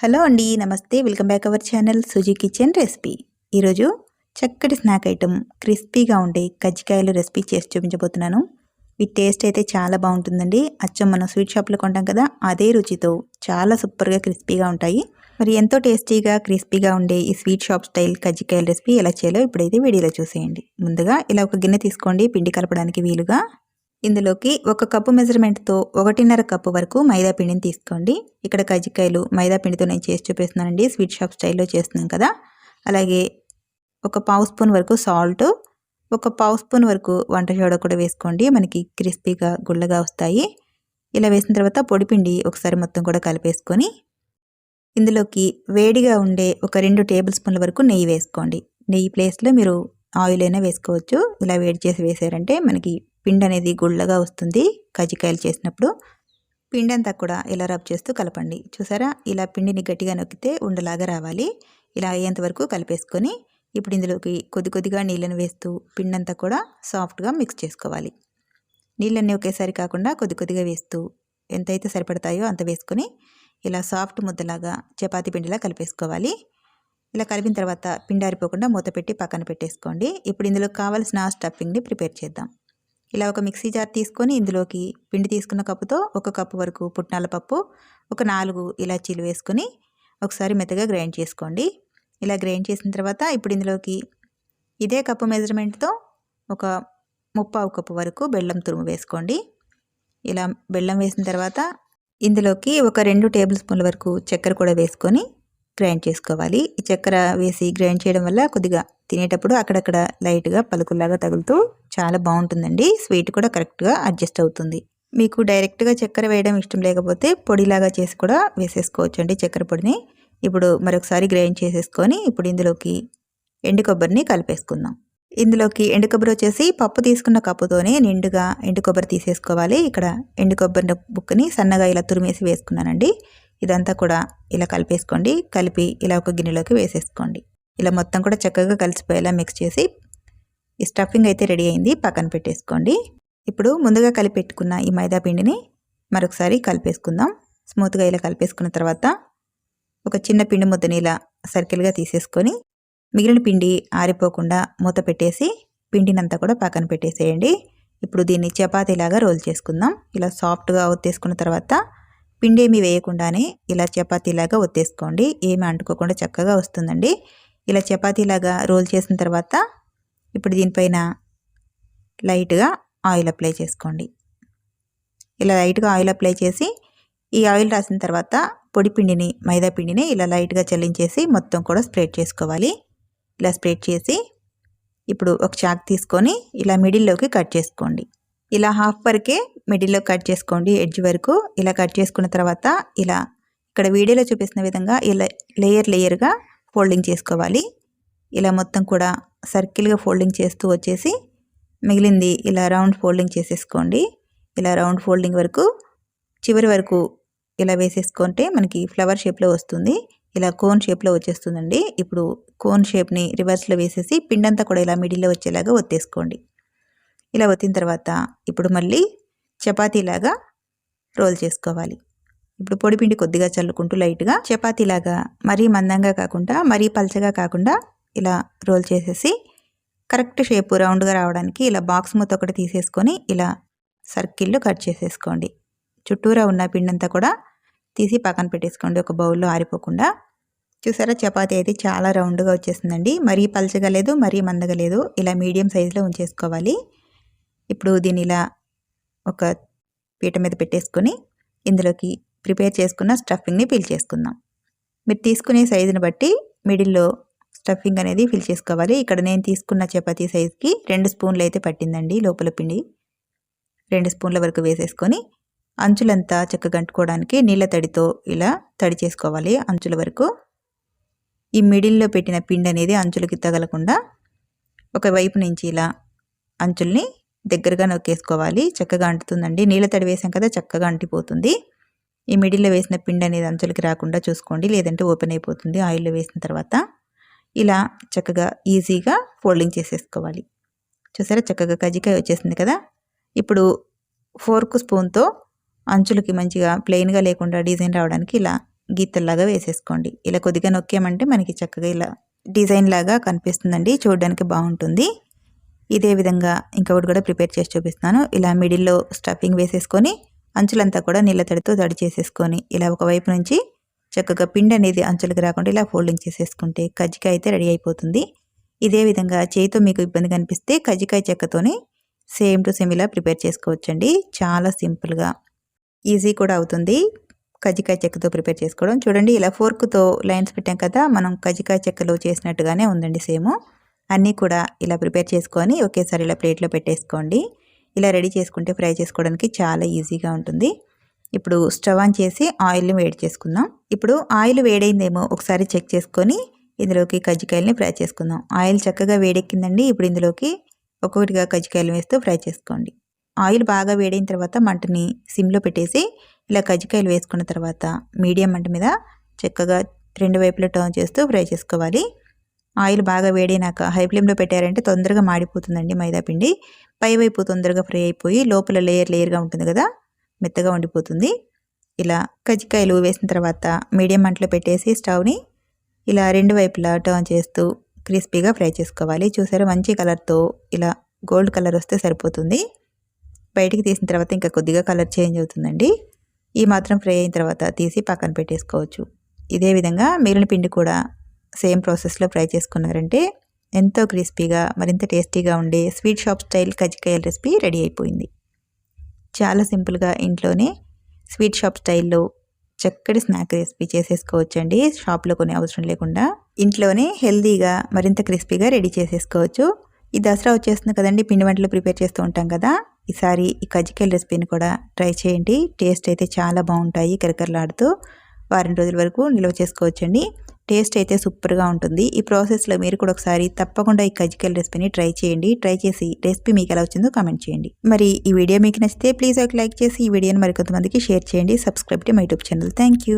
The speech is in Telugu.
హలో అండి నమస్తే. Welcome back our channel Suji kitchen recipe. ఈరోజు చక్కటి స్నాక్ ఐటమ్ క్రిస్పీగా ఉండే కజ్జికాయలు రెసిపీ చేసి చూపించబోతున్నాను. ఈ టేస్ట్ అయితే చాలా బాగుంటుందండి. అచ్చం మనం స్వీట్ షాప్లో కొంటాం కదా అదే రుచితో చాలా సూపర్గా క్రిస్పీగా ఉంటాయి. మరి ఎంతో టేస్టీగా క్రిస్పీగా ఉండే ఈ స్వీట్ షాప్ స్టైల్ కజ్జికాయల రెసిపీ ఎలా చేయాలో ఇప్పుడైతే వీడియోలో చూసేయండి. ముందుగా ఇలా ఒక గిన్నె తీసుకోండి. పిండి కలపడానికి వీలుగా ఇందులోకి ఒక కప్పు మెజర్మెంట్తో ఒకటిన్నర కప్పు వరకు మైదా పిండిని తీసుకోండి. ఇక్కడ కజ్జికాయలు మైదా పిండితో నేను చేసి చూపిస్తున్నానండి. స్వీట్ షాప్ స్టైల్లో చేస్తున్నాం కదా. అలాగే ఒక పావు స్పూన్ వరకు సాల్ట్ ఒక పావు స్పూన్ వరకు వంట సోడా కూడా వేసుకోండి. మనకి క్రిస్పీగా గుళ్ళగా వస్తాయి. ఇలా వేసిన తర్వాత పొడిపిండి ఒకసారి మొత్తం కూడా కలిపేసుకొని ఇందులోకి వేడిగా ఉండే ఒక రెండు టేబుల్ స్పూన్ల వరకు నెయ్యి వేసుకోండి. నెయ్యి ప్లేస్లో మీరు ఆయిల్ అయినా వేసుకోవచ్చు. ఇలా వేడి చేసి వేసారంటే మనకి పిండి అనేది గుళ్ళగా వస్తుంది. కజ్జికాయలు చేసినప్పుడు పిండి అంతా కూడా ఇలా రబ్ చేస్తూ కలపండి. చూసారా? ఇలా పిండిని గట్టిగా నొక్కితే ఉండలాగా రావాలి. ఇలా అయ్యేంతవరకు కలిపేసుకొని ఇప్పుడు ఇందులోకి కొద్ది కొద్దిగా నీళ్ళని వేస్తూ పిండి అంతా కూడా సాఫ్ట్గా మిక్స్ చేసుకోవాలి. నీళ్ళన్నీ ఒకేసారి కాకుండా కొద్ది కొద్దిగా వేస్తూ ఎంతైతే సరిపడతాయో అంత వేసుకొని ఇలా సాఫ్ట్ ముద్దలాగా చపాతీ పిండిలా కలిపేసుకోవాలి. ఇలా కలిపిన తర్వాత పిండి ఆరిపోకుండా మూత పెట్టి పక్కన పెట్టేసుకోండి. ఇప్పుడు ఇందులో కావాల్సిన స్టఫింగ్ని ప్రిపేర్ చేద్దాం. ఇలా ఒక మిక్సీ జార్ తీసుకొని ఇందులోకి పిండి తీసుకున్న కప్పుతో ఒక కప్పు వరకు పుట్నాల పప్పు ఒక నాలుగు ఇలాచీలు వేసుకొని ఒకసారి మెత్తగా గ్రైండ్ చేసుకోండి. ఇలా గ్రైండ్ చేసిన తర్వాత ఇప్పుడు ఇందులోకి ఇదే కప్పు మెజర్మెంట్తో ఒక ముప్పావు కప్పు వరకు బెల్లం తురుము వేసుకోండి. ఇలా బెల్లం వేసిన తర్వాత ఇందులోకి ఒక రెండు టేబుల్ స్పూన్ల వరకు చక్కెర కూడా వేసుకొని గ్రైండ్ చేసుకోవాలి. ఈ చక్కెర వేసి గ్రైండ్ చేయడం వల్ల కొద్దిగా తినేటప్పుడు అక్కడక్కడ లైట్గా పలుకుల్లాగా తగులుతూ చాలా బాగుంటుందండి. స్వీట్ కూడా కరెక్ట్గా అడ్జస్ట్ అవుతుంది. మీకు డైరెక్ట్గా చక్కెర వేయడం ఇష్టం లేకపోతే పొడిలాగా చేసి కూడా వేసేసుకోవచ్చు అండి చక్కెర పొడిని. ఇప్పుడు మరొకసారి గ్రైండ్ చేసేసుకొని ఇప్పుడు ఇందులోకి ఎండు కొబ్బరిని కలిపేసుకుందాం. ఇందులోకి ఎండు కొబ్బరి వచ్చేసి పప్పు తీసుకున్న కప్పుతోనే నిండుగా ఎండు కొబ్బరి తీసేసుకోవాలి. ఇక్కడ ఎండు కొబ్బరి బుక్కని సన్నగా ఇలా తురిమేసి వేసుకున్నానండి. ఇదంతా కూడా ఇలా కలిపేసుకోండి. కలిపి ఇలా ఒక గిన్నెలోకి వేసేసుకోండి. ఇలా మొత్తం కూడా చక్కగా కలిసిపోయేలా మిక్స్ చేసి ఈ స్టఫింగ్ అయితే రెడీ అయింది. పక్కన పెట్టేసుకోండి. ఇప్పుడు ముందుగా కలిపెట్టుకున్న ఈ మైదా పిండిని మరొకసారి కలిపేసుకుందాం. స్మూత్గా ఇలా కలిపేసుకున్న తర్వాత ఒక చిన్న పిండి ముద్దని ఇలా సర్కిల్గా తీసేసుకొని మిగిలిన పిండి ఆరిపోకుండా మూత పెట్టేసి పిండినంతా కూడా పక్కన పెట్టేసేయండి. ఇప్పుడు దీన్ని చపాతీలాగా రోల్ చేసుకుందాం. ఇలా సాఫ్ట్గా ఒత్తేసుకున్న తర్వాత పిండి ఏమి వేయకుండానే ఇలా చపాతీలాగా ఒత్తేసుకోండి. ఏమి అంటుకోకుండా చక్కగా వస్తుందండి. ఇలా చపాతీలాగా రోల్ చేసిన తర్వాత ఇప్పుడు దీనిపైన లైట్గా ఆయిల్ అప్లై చేసుకోండి. ఇలా లైట్గా ఆయిల్ అప్లై చేసి ఈ ఆయిల్ రాసిన తర్వాత పొడి పిండిని మైదా పిండిని ఇలా లైట్గా చల్లించేసి మొత్తం కూడా స్ప్రెడ్ చేసుకోవాలి. ఇలా స్ప్రెడ్ చేసి ఇప్పుడు ఒక చాక్ తీసుకొని ఇలా మిడిల్లోకి కట్ చేసుకోండి. ఇలా హాఫ్ వరకే మిడిల్లో కట్ చేసుకోండి ఎడ్జ్ వరకు. ఇలా కట్ చేసుకున్న తర్వాత ఇలా ఇక్కడ వీడియోలో చూపిస్తున్న విధంగా ఇలా లేయర్ లేయర్గా ఫోల్డింగ్ చేసుకోవాలి. ఇలా మొత్తం కూడా సర్కిల్గా ఫోల్డింగ్ చేస్తూ వచ్చేసి మిగిలింది ఇలా రౌండ్ ఫోల్డింగ్ చేసేసుకోండి. ఇలా రౌండ్ ఫోల్డింగ్ వరకు చివరి వరకు ఇలా వేసేసుకుంటే మనకి ఫ్లవర్ షేప్లో వస్తుంది. ఇలా కోన్ షేప్లో వచ్చేస్తుందండి. ఇప్పుడు కోన్ షేప్ని రివర్స్లో వేసేసి పిండంతా కూడా ఇలా మిడిల్లో వచ్చేలాగా ఒత్తేసుకోండి. ఇలా వత్తిన తర్వాత ఇప్పుడు మళ్ళీ చపాతీలాగా రోల్ చేసుకోవాలి. ఇప్పుడు పొడిపిండి కొద్దిగా చల్లుకుంటూ లైట్గా చపాతీలాగా మరీ మందంగా కాకుండా మరీ పల్చగా కాకుండా ఇలా రోల్ చేసేసి కరెక్ట్ షేప్ రౌండ్గా రావడానికి ఇలా బాక్స్ మూత ఒకటి తీసేసుకొని ఇలా సర్కిల్లో కట్ చేసేసుకోండి. చుట్టూరా ఉన్న పిండంతా కూడా తీసి పక్కన పెట్టేసుకోండి. ఒక బౌల్లో ఆరిపోకుండా. చూసారా చపాతీ అయితే చాలా రౌండ్గా వచ్చేసిందండి. మరీ పల్చగా లేదు మరీ మందగా లేదు. ఇలా మీడియం సైజులో ఉంచేసుకోవాలి. ఇప్పుడు దీన్ని ఇలా ఒక పీట మీద పెట్టేసుకొని ఇందులోకి ప్రిపేర్ చేసుకున్న స్టఫింగ్ని ఫిల్ చేసుకుందాం. మీరు తీసుకునే సైజుని బట్టి మిడిల్లో స్టఫింగ్ అనేది ఫిల్ చేసుకోవాలి. ఇక్కడ నేను తీసుకున్న చపాతీ సైజుకి రెండు స్పూన్లు అయితే పట్టిందండి లోపల పిండి. రెండు స్పూన్ల వరకు వేసేసుకొని అంచులంతా చక్కగా అంటుకోవడానికి నీళ్ళ తడితో ఇలా తడి చేసుకోవాలి. అంచుల వరకు ఈ మిడిల్లో పెట్టిన పిండి అనేది అంచులకి తగలకుండా ఒకవైపు నుంచి ఇలా అంచుల్ని దగ్గరగా నొక్కేసుకోవాలి. చక్కగా అంటుతుందండి. నీళ్ళ తడి వేసాం కదా చక్కగా అంటిపోతుంది. ఈ మిడిల్లో వేసిన పిండి అనేది అంచులకి రాకుండా చూసుకోండి. లేదంటే ఓపెన్ అయిపోతుంది ఆయిల్లో వేసిన తర్వాత. ఇలా చక్కగా ఈజీగా ఫోల్డింగ్ చేసేసుకోవాలి. చూసారా? చక్కగా కజ్జికాయ వచ్చేసింది కదా? ఇప్పుడు ఫోర్క్ స్పూన్తో అంచులకి మంచిగా ప్లెయిన్గా లేకుండా డిజైన్ రావడానికి ఇలా గీతల్లాగా వేసేసుకోండి. ఇలా కొద్దిగా నొక్కామంటే మనకి చక్కగా ఇలా డిజైన్ లాగా కనిపిస్తుందండి. చూడడానికి బాగుంటుంది. ఇదే విధంగా ఇంకొకటి కూడా ప్రిపేర్ చేసి చూపిస్తున్నాను. ఇలా మిడిల్లో స్టఫింగ్ వేసేసుకొని అంచులంతా కూడా నీళ్ళ తడితో తడి చేసేసుకొని ఇలా ఒకవైపు నుంచి చక్కగా పిండి అనేది అంచులకు రాకుండా ఇలా ఫోల్డింగ్ చేసేసుకుంటే కజ్జికాయ అయితే రెడీ అయిపోతుంది. ఇదే విధంగా చేతితో మీకు ఇబ్బంది కనిపిస్తే కజ్జికాయ చెక్కతోని సేమ్ టు సేమ్ ఇలా ప్రిపేర్ చేసుకోవచ్చండి. చాలా సింపుల్గా ఈజీ కూడా అవుతుంది కజ్జికాయ చెక్కతో ప్రిపేర్ చేసుకోవడం. చూడండి ఇలా ఫోర్క్తో లైన్స్ పెట్టాం కదా మనం కజ్జికాయ చెక్కలో చేసినట్టుగానే ఉందండి సేమ్. అన్నీ కూడా ఇలా ప్రిపేర్ చేసుకొని ఒకేసారి ఇలా ప్లేట్లో పెట్టేసుకోండి. ఇలా రెడీ చేసుకుంటే ఫ్రై చేసుకోవడానికి చాలా ఈజీగా ఉంటుంది. ఇప్పుడు స్టవ్ ఆన్ చేసి ఆయిల్ని వేడి చేసుకుందాం. ఇప్పుడు ఆయిల్ వేడైందేమో ఒకసారి చెక్ చేసుకొని ఇందులోకి కజ్జికాయలని ఫ్రై చేసుకుందాం. ఆయిల్ చక్కగా వేడెక్కిందండి. ఇప్పుడు ఇందులోకి ఒక్కొక్కటిగా కజ్జికాయలు వేస్తూ ఫ్రై చేసుకోండి. ఆయిల్ బాగా వేడైన తర్వాత మంటని సిమ్లో పెట్టేసి ఇలా కజ్జికాయలు వేసుకున్న తర్వాత మీడియం మంట మీద చక్కగా రెండు వైపులా టర్న్ చేస్తూ ఫ్రై చేసుకోవాలి. ఆయిల్ బాగా వేడినాక హై ఫ్లేమ్లో పెట్టారంటే తొందరగా మాడిపోతుందండి మైదాపిండి పైవైపు తొందరగా ఫ్రై అయిపోయి లోపల లేయర్ లేయర్గా ఉంటుంది కదా మెత్తగా ఉండిపోతుంది. ఇలా కజ్జికాయలు వేసిన తర్వాత మీడియం మంటలో పెట్టేసి స్టవ్ని ఇలా రెండు వైపులా టర్న్ చేస్తూ క్రిస్పీగా ఫ్రై చేసుకోవాలి. చూసారా మంచి కలర్తో ఇలా గోల్డ్ కలర్ వస్తే సరిపోతుంది. బయటికి తీసిన తర్వాత ఇంకా కొద్దిగా కలర్ చేంజ్ అవుతుందండి. ఈ మాత్రం ఫ్రై అయిన తర్వాత తీసి పక్కన పెట్టేసుకోవచ్చు. ఇదే విధంగా మిగిలిన పిండి కూడా సేమ్ ప్రాసెస్లో ఫ్రై చేసుకున్నారంటే ఎంతో క్రిస్పీగా మరింత టేస్టీగా ఉండే స్వీట్ షాప్ స్టైల్ కజ్జికాయల రెసిపీ రెడీ అయిపోయింది. చాలా సింపుల్గా ఇంట్లోనే స్వీట్ షాప్ స్టైల్లో చక్కటి స్నాక్ రెసిపీ చేసేసుకోవచ్చండి. షాప్లో కొనే అవసరం లేకుండా ఇంట్లోనే హెల్తీగా మరింత క్రిస్పీగా రెడీ చేసేసుకోవచ్చు. ఈ దసరా వచ్చేస్తుంది కదండి పిండి వంటలు ప్రిపేర్ చేస్తూ ఉంటాం కదా ఈసారి ఈ కజ్జికాయల రెసిపీని కూడా ట్రై చేయండి. టేస్ట్ అయితే చాలా బాగుంటాయి కరకరలాడుతూ వారం రోజుల వరకు నిల్వ చేసుకోవచ్చండి. టేస్ట్ అయితే సూపర్గా ఉంటుంది. ఈ ప్రాసెస్లో మీరు కూడా ఒకసారి తప్పకుండా ఈ కజ్జికల్ రెసిపీని ట్రై చేయండి. ట్రై చేసి రెసిపీ మీకు ఎలా వచ్చిందో కామెంట్ చేయండి. మరి ఈ వీడియో మీకు నచ్చితే ప్లీజ్ ఒక లైక్ చేసి ఈ వీడియోని మరికొంతమందికి షేర్ చేయండి. Subscribe to my YouTube channel. Thank